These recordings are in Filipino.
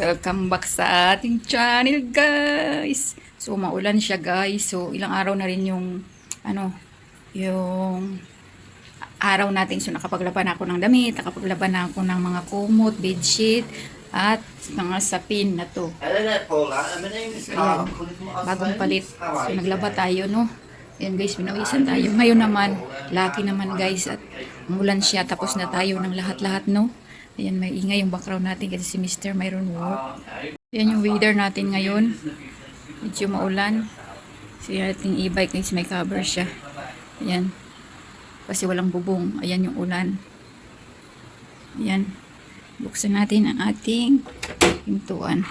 Welcome back sa ating channel, guys. So, maulan siya, guys. So, ilang araw na rin yung, ano, yung araw natin. So, nakapaglaban ako ng damit, nakapaglaban ako ng mga kumot, bedsheet, at mga sapin na to. Carl. ayan. From Oslo. Bagong palit. So, naglaba tayo, no? Ayan, guys, pinawisan tayo. Ngayon naman, lucky naman, guys, at umulan siya. Tapos na tayo ng lahat-lahat, no? Ayan, may ingay yung background natin kasi si Mr. mayroon work. Yan yung weather natin ngayon. Medyo maulan. So, yung ating e-bike guys, may cover siya. Ayan. Kasi walang bubong. Ayan yung ulan. Ayan. Buksan natin ang ating pintuan.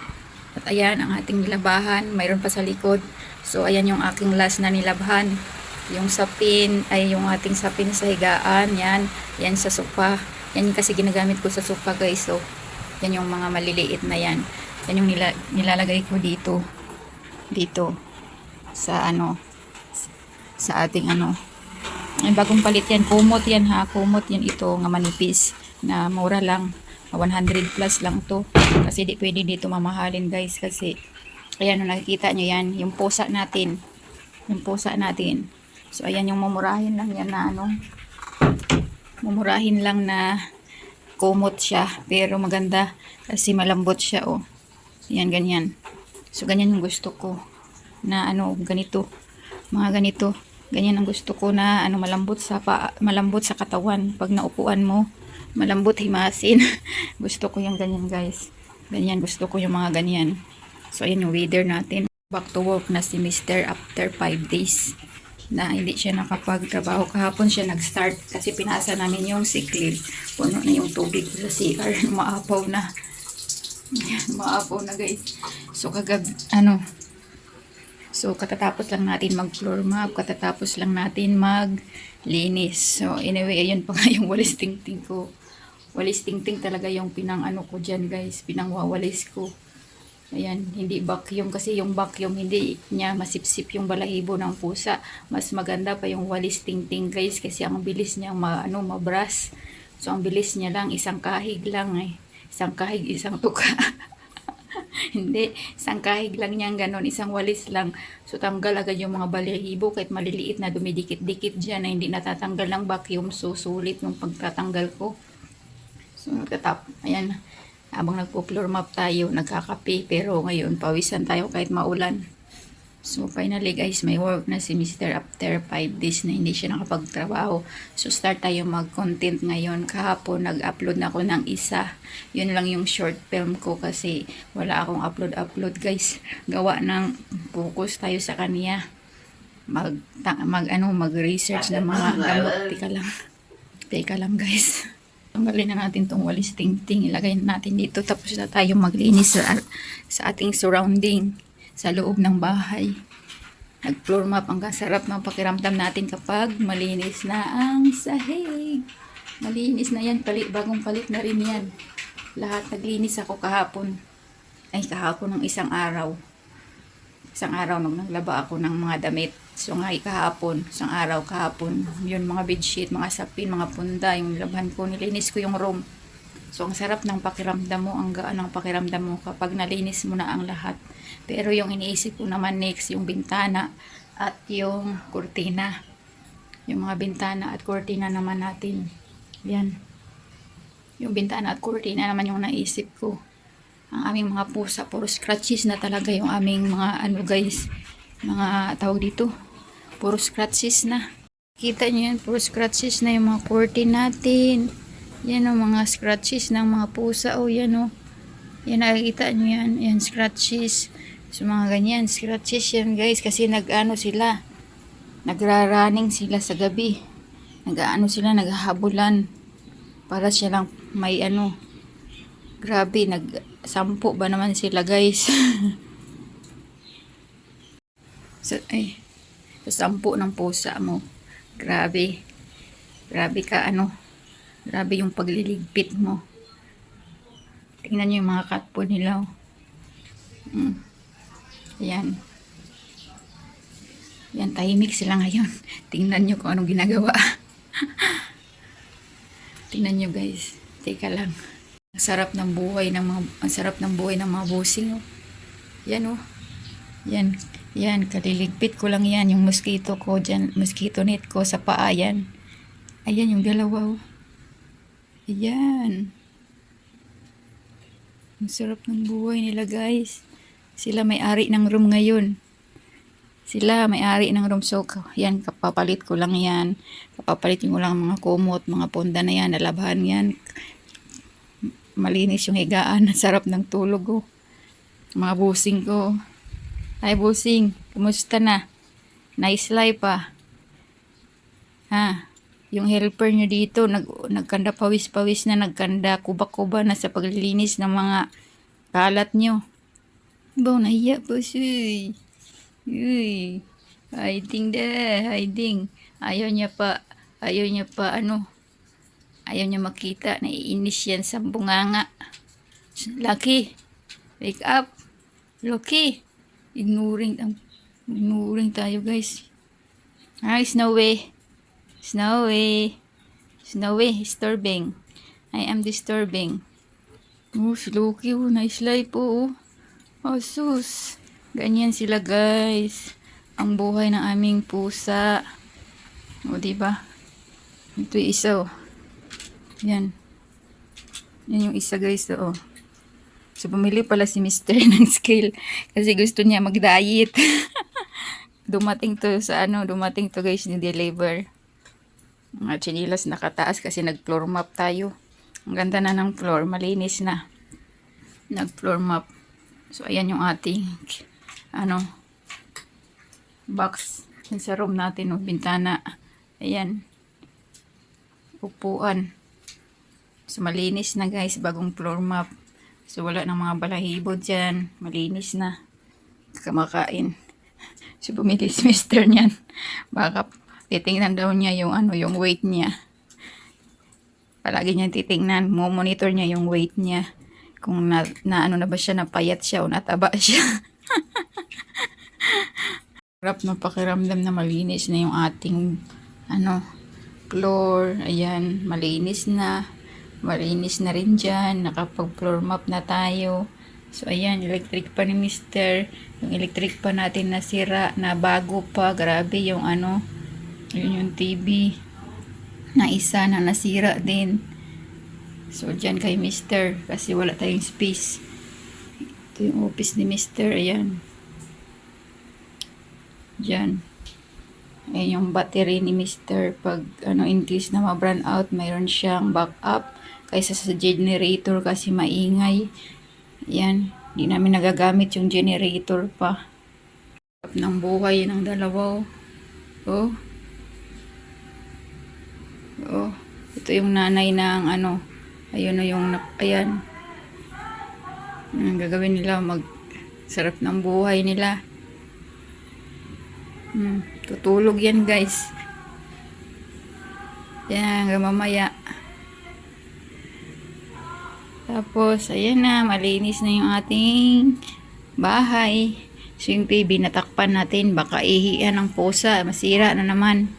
At ayan ang ating nilabahan. Mayroon pa sa likod. So, ayan yung aking last na nilabhan. Yung sapin, ay yung ating sapin sa higaan. Yan. Yan sa sofa. Yan yung kasi ginagamit ko sa sofa guys. So, yan yung mga maliliit na yan. Yan yung nila, nilalagay ko dito. Dito. Sa ano. Sa ating ano. Ay, bagong palit yan. Kumot yan ha. Kumot yan ito nga manipis. Na mura lang. 100 plus lang to. Kasi di pwede dito mamahalin guys. Kasi, ayan, nakikita nyo yan. Yung pusa natin. Yung pusa natin. So, ayan yung mamurahin lang yan na ano. Mamurahin lang na kumot siya. Pero maganda. Kasi malambot siya, oh. Yan, ganyan. So, ganyan yung gusto ko. Na ano, ganito. Mga ganito. Ganyan ang gusto ko na ano malambot sa pa, malambot sa katawan. Pag naupuan mo, malambot himasin. gusto ko yung ganyan, guys. Ganyan, gusto ko yung mga ganyan. So, ayan yung weather natin. Back to work na si Mr. after 5 days na hindi siya nakapagtrabaho. Kahapon siya nag-start kasi pinasa namin yung sick. Puno na yung tubig sa CR. Maapaw na. Maapaw na guys. So kagab, ano, so katatapos lang natin mag floor map, katatapos lang natin maglinis. So anyway, ayun pa nga yung walis tingting ko. Walis tingting talaga yung pinang ano ko dyan guys, pinangwawalis ko. Ayan, hindi vacuum kasi yung vacuum hindi niya masipsip yung balahibo ng pusa. Mas maganda pa yung walis tingting guys kasi ang bilis niya ma, ano, mabras. So ang bilis niya lang isang kahig lang eh. Isang kahig, isang tuka. hindi, isang kahig lang niyang ganon, isang walis lang. So tanggal agad yung mga balahibo kahit maliliit na dumidikit-dikit dyan na hindi natatanggal ng vacuum. So sulit yung pagtatanggal ko. So nagtatap, ayan habang nagpo-floor map tayo, nagkakape, pero ngayon pawisan tayo kahit maulan. So finally guys, may work na si Mr. after 5 days na hindi siya nakapagtrabaho. So start tayo mag-content ngayon. Kahapon nag-upload na ako ng isa. Yun lang yung short film ko kasi wala akong upload-upload guys. Gawa ng focus tayo sa kanya. Mag, ta- mag ano, mag-research ng mga gamot. Teka lang. Teka lang guys. Tanggalin na natin tong walis tingting. Ilagay na natin dito. Tapos na tayo maglinis sa, sa ating surrounding sa loob ng bahay. Nag-floor map. Ang sarap ng pakiramdam natin kapag malinis na ang sahig. Malinis na yan. Palit, bagong palit na rin yan. Lahat naglinis ako kahapon. Ay, kahapon ng isang araw. Isang araw naglaba ako ng mga damit. So nga kahapon, isang araw kahapon, yun mga bedsheet, mga sapin, mga punda, yung laban ko, nilinis ko yung room. So ang sarap ng pakiramdam mo, ang gaan ng pakiramdam mo kapag nalinis mo na ang lahat. Pero yung iniisip ko naman next, yung bintana at yung kurtina. Yung mga bintana at kurtina naman natin. Yan. Yung bintana at kurtina naman yung naisip ko ang aming mga pusa, puro scratches na talaga yung aming mga ano guys, mga tawag dito, puro scratches na. Kita nyo yan, puro scratches na yung mga curtain natin. Yan o, mga scratches ng mga pusa. O, yan o. Yan, nakikita nyo yan. Yan, scratches. So, mga ganyan, scratches yan guys. Kasi nag-ano sila, nagra-running sila sa gabi. Nag-ano sila, naghahabulan. Para siya lang may ano, Grabe, nag-sampo ba naman sila guys? sa, ay, sa sampo ng pusa mo. Grabe. Grabe ka ano. Grabe yung pagliligpit mo. Tingnan nyo yung mga cat nila. oh. Mm. Ayan. Yan, tahimik sila ngayon. Tingnan nyo kung anong ginagawa. Tingnan nyo guys. Teka lang. Ang sarap ng buhay ng mga ang sarap ng buhay ng mga busing oh. Yan oh. Yan. Yan, kaliligpit ko lang yan yung mosquito ko dyan, mosquito net ko sa paa yan. Ayan yung dalawa oh. Ayan. Ang sarap ng buhay nila guys. Sila may-ari ng room ngayon. Sila may-ari ng room. So, yan, kapapalit ko lang yan. Kapapalit ko lang mga kumot, mga punda na yan, nalabahan yan. Malinis yung higaan. Ang sarap ng tulog ko. Mga busing ko. Ay, busing. Kumusta na? Nice life ah. Ha? Yung helper nyo dito, nag, nagkanda pawis-pawis na, nagkanda kuba-kuba na sa paglilinis ng mga kalat nyo. Baw, nahiya po siya. Uy, hiding de, hiding. Ayaw niya pa, ayaw niya pa, ano, ayaw niya makita, naiinis yan sa bunganga. Lucky, wake up. Lucky, ignoring, ang, ignoring tayo guys. Hi, Snowy. Snowy. Snowy, disturbing. I am disturbing. Oh, si Loki, oh, nice life po, oh. Oh, sus. Ganyan sila, guys. Ang buhay ng aming pusa. O, di ba? Ito isa, oh. Yan. Yan yung isa, guys, oh. So, bumili pala si Mr. ng scale kasi gusto niya mag-diet. dumating to sa ano, dumating to guys ni deliver. Mga chinilas nakataas kasi nag-floor map tayo. Ang ganda na ng floor, malinis na. Nag-floor map. So, ayan yung ating, ano, box. Sa room natin, o bintana. Ayan. Upuan. So, malinis na guys, bagong floor map. So, wala ng mga balahibo dyan. Malinis na. Kamakain. So, bumili si mister niyan. Baka titingnan daw niya yung ano, yung weight niya. Palagi niya titingnan. Mo-monitor niya yung weight niya kung na, na ano na ba siya, napayat siya o nataba siya. Sarap na pakiramdam na malinis na yung ating ano, floor. Ayan, malinis na. Malinis na rin dyan. Nakapag-floor map na tayo. So, ayan, electric pa ni Mister. Yung electric pa natin nasira, na bago pa. Grabe yung ano, yun yung TV na isa na nasira din. So, dyan kay Mister. Kasi wala tayong space. Ito yung office ni Mister. Ayan. Dyan. Ayan yung battery ni Mister. Pag, ano, in case na ma-burn out, mayroon siyang backup. Kaysa sa generator kasi maingay. Ayan. Hindi namin nagagamit yung generator pa. Sarap ng buhay ng dalawa. Oh. Oh. Ito yung nanay ng ano, Ayun na yung, ayan. Ang gagawin nila, mag, sarap ng buhay nila. Hmm, tutulog yan guys. Yan, hanggang mamaya. Tapos, ayan na, malinis na yung ating bahay. So, yung TV, natakpan natin. Baka ihian ng pusa. Masira na naman.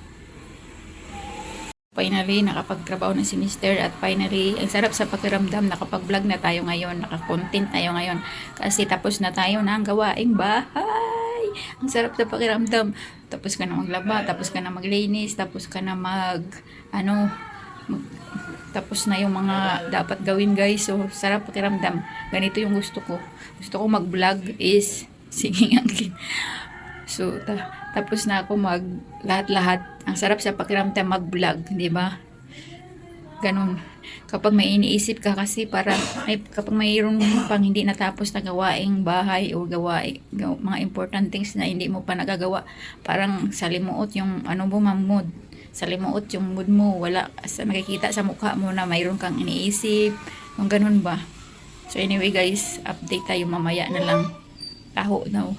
Finally, nakapagtrabaho na si Mister at finally, ang sarap sa pakiramdam, nakapag-vlog na tayo ngayon, nakakontent tayo ngayon kasi tapos na tayo ng gawaing bahay. Ang sarap sa pakiramdam. Tapos ka na maglaba, tapos ka na maglinis, tapos ka na mag, ano, mag, tapos na yung mga dapat gawin guys. So, sarap pakiramdam. Ganito yung gusto ko. Gusto ko mag-vlog is, sige nga. So, ta- tapos na ako mag lahat-lahat. Ang sarap sa pakiramdam mag-vlog, di ba? Ganun. Kapag may iniisip ka kasi para ay kapag mayroon pang hindi natapos na gawaing bahay o gawain gaw, mga important things na hindi mo pa nagagawa, parang salimuot yung ano mo mood. Salimuot yung mood mo, wala sa makikita sa mukha mo na mayroon kang iniisip, yung ganun ba. So anyway guys, update tayo mamaya na lang. Taho daw.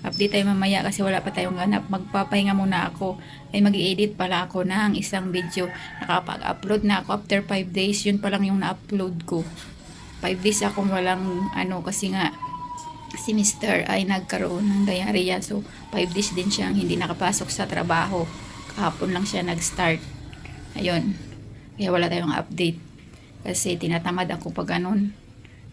Update tayo mamaya kasi wala pa tayong ganap. Magpapahinga muna ako. Ay mag edit pala ako ng isang video. Nakapag-upload na ako after 5 days. Yun pa lang yung na-upload ko. 5 days akong walang ano kasi nga si Mr. ay nagkaroon ng diarrhea. So 5 days din siyang hindi nakapasok sa trabaho. Kahapon lang siya nag-start. Ayun. Kaya wala tayong update. Kasi tinatamad ako pag ganun.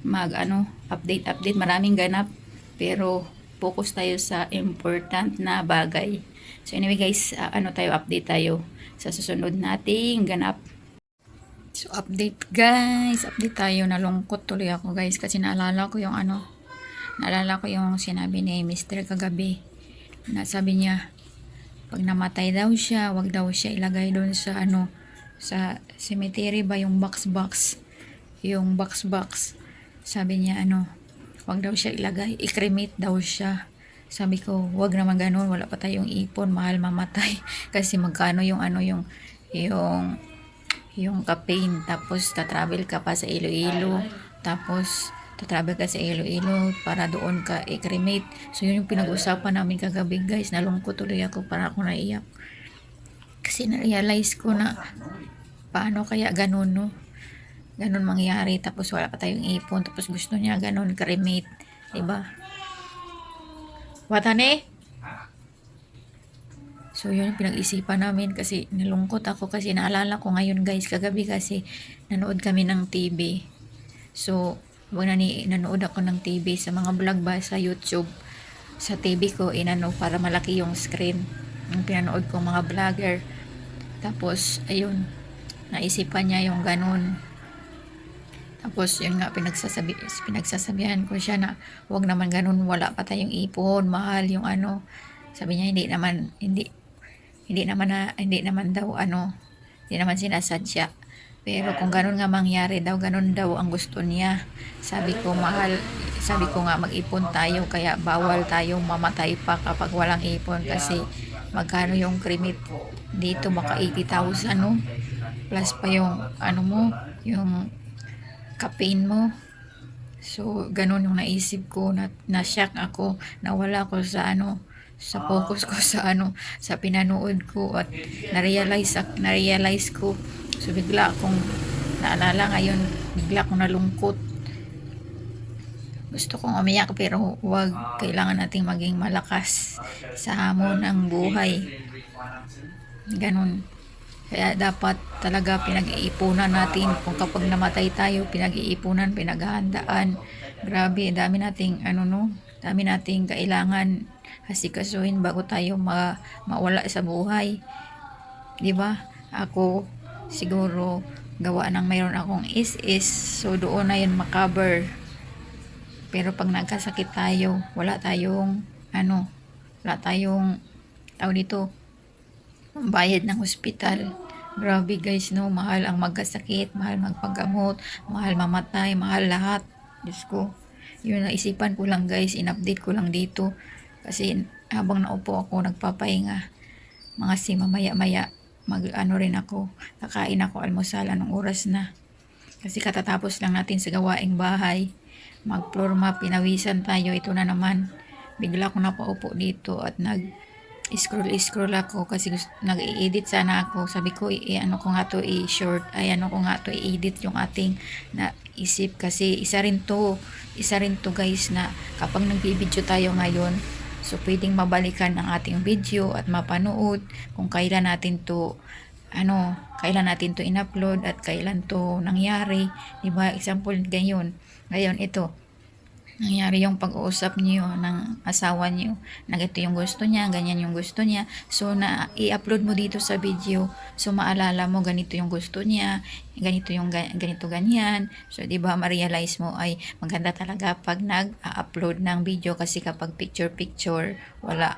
Mag ano, update update, maraming ganap. Pero focus tayo sa important na bagay. So anyway guys, ah, ano tayo, update tayo sa susunod nating ganap. So update guys, update tayo. Nalungkot tuloy ako guys kasi naalala ko yung ano, naalala ko yung sinabi ni Mr. kagabi. Na sabi niya, pag namatay daw siya, wag daw siya ilagay doon sa ano, sa cemetery ba yung box box, yung box box. Sabi niya ano, wag daw siya ilagay, i-cremate daw siya. Sabi ko, wag naman ganun, wala pa tayong ipon, mahal mamatay. Kasi magkano yung ano yung, yung, yung campaign, tapos tatravel ka pa sa Iloilo, tapos tatravel ka sa Iloilo para doon ka i-cremate. So yun yung pinag-usapan namin kagabi guys, nalungkot tuloy ako para ako naiyak. Kasi na-realize ko na paano kaya ganun no? Ganun mangyari tapos wala pa tayong ipon tapos gusto niya ganun cremate, 'di ba? Watane? So yun yung pinag-isipan namin kasi nalungkot ako kasi naalala ko ngayon guys kagabi kasi nanood kami ng TV. So wag na ni nanood ako ng TV sa mga vlog ba sa YouTube. Sa TV ko inano para malaki yung screen. Yung pinanood ko mga vlogger. Tapos ayun naisipan niya yung ganun. Tapos yun nga pinagsasabi pinagsasabihan ko siya na wag naman ganun wala pa tayong ipon mahal yung ano. Sabi niya hindi naman hindi hindi naman na hindi naman daw ano hindi naman sinasadya pero kung ganun nga mangyari daw ganun daw ang gusto niya. Sabi ko mahal sabi ko nga mag-ipon tayo kaya bawal tayong mamatay pa kapag walang ipon kasi magkano yung credit dito maka 80,000 no? Plus pa yung ano mo yung campaign mo. So ganun yung naisip ko na, na shock ako nawala ko sa ano sa focus ko sa ano sa pinanood ko at na-realize na-realize ko so bigla akong naalala ngayon bigla akong nalungkot. Gusto kong umiyak pero wag kailangan nating maging malakas sa hamon ng buhay. Ganun. Kaya dapat talaga pinag-iipunan natin. Kung kapag namatay tayo pinag-iipunan pinaghahandaan. Grabe dami nating ano no? Dami nating kailangan hasikasuhin bago tayo ma mawala sa buhay. 'di ba? Ako siguro gawa ng mayroon akong is-is so doon na yun makover pero pag nagkasakit tayo wala tayong ano wala tayong tao dito bayad ng hospital. Grabe guys, no? Mahal ang magkasakit, mahal magpagamot, mahal mamatay, mahal lahat. Diyos ko. Yun, naisipan ko lang guys, in-update ko lang dito. Kasi habang naupo ako, nagpapahinga. Mga si mamaya-maya, mag ano rin ako, kakain ako almusal, anong oras na. Kasi katatapos lang natin sa gawaing bahay. Mag-floor map, pinawisan tayo, ito na naman. Bigla ko napaupo dito at nag scroll scroll ako kasi gusto, nag-i-edit sana ako sabi ko i ano ko nga to i-short ay ano ko nga to i-edit yung ating na isip kasi isa rin to isa rin to guys na kapag nagbi-video tayo ngayon so pwedeng mabalikan ang ating video at mapanood kung kailan natin to ano kailan natin to in-upload at kailan to nangyari. Di ba? Example ganyan ngayon ito nangyari yung pag-uusap niyo ng asawa niyo na ito yung gusto niya, ganyan yung gusto niya. So, na i-upload mo dito sa video. So, maalala mo ganito yung gusto niya, ganito yung ga- ganito ganyan. So, di ba, ma-realize mo ay maganda talaga pag nag-upload ng video kasi kapag picture-picture, wala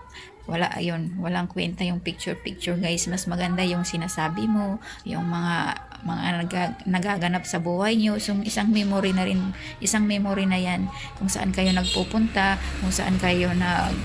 wala ayun, walang kwenta yung picture-picture guys. Mas maganda yung sinasabi mo, yung mga mga naga- nagaganap sa buhay nyo. So, isang memory na rin, isang memory na yan kung saan kayo nagpupunta, kung saan kayo nag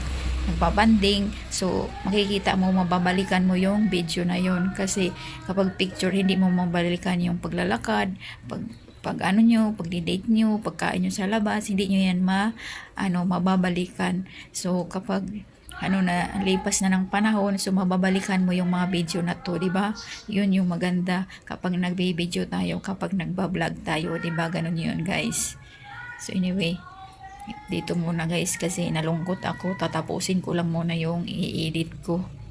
nagbabanding. So, makikita mo, mababalikan mo yung video na yon Kasi kapag picture, hindi mo mabalikan yung paglalakad, pag pag ano nyo, pag date nyo, pagkain nyo sa labas, hindi nyo yan ma, ano, mababalikan. So, kapag ano na lipas na ng panahon so mababalikan mo yung mga video na to di ba? Yun yung maganda kapag nagbe-video tayo kapag nagba-vlog tayo di ba? Ganun yun guys. So anyway dito muna guys kasi nalungkot ako. Tatapusin ko lang muna yung i-edit ko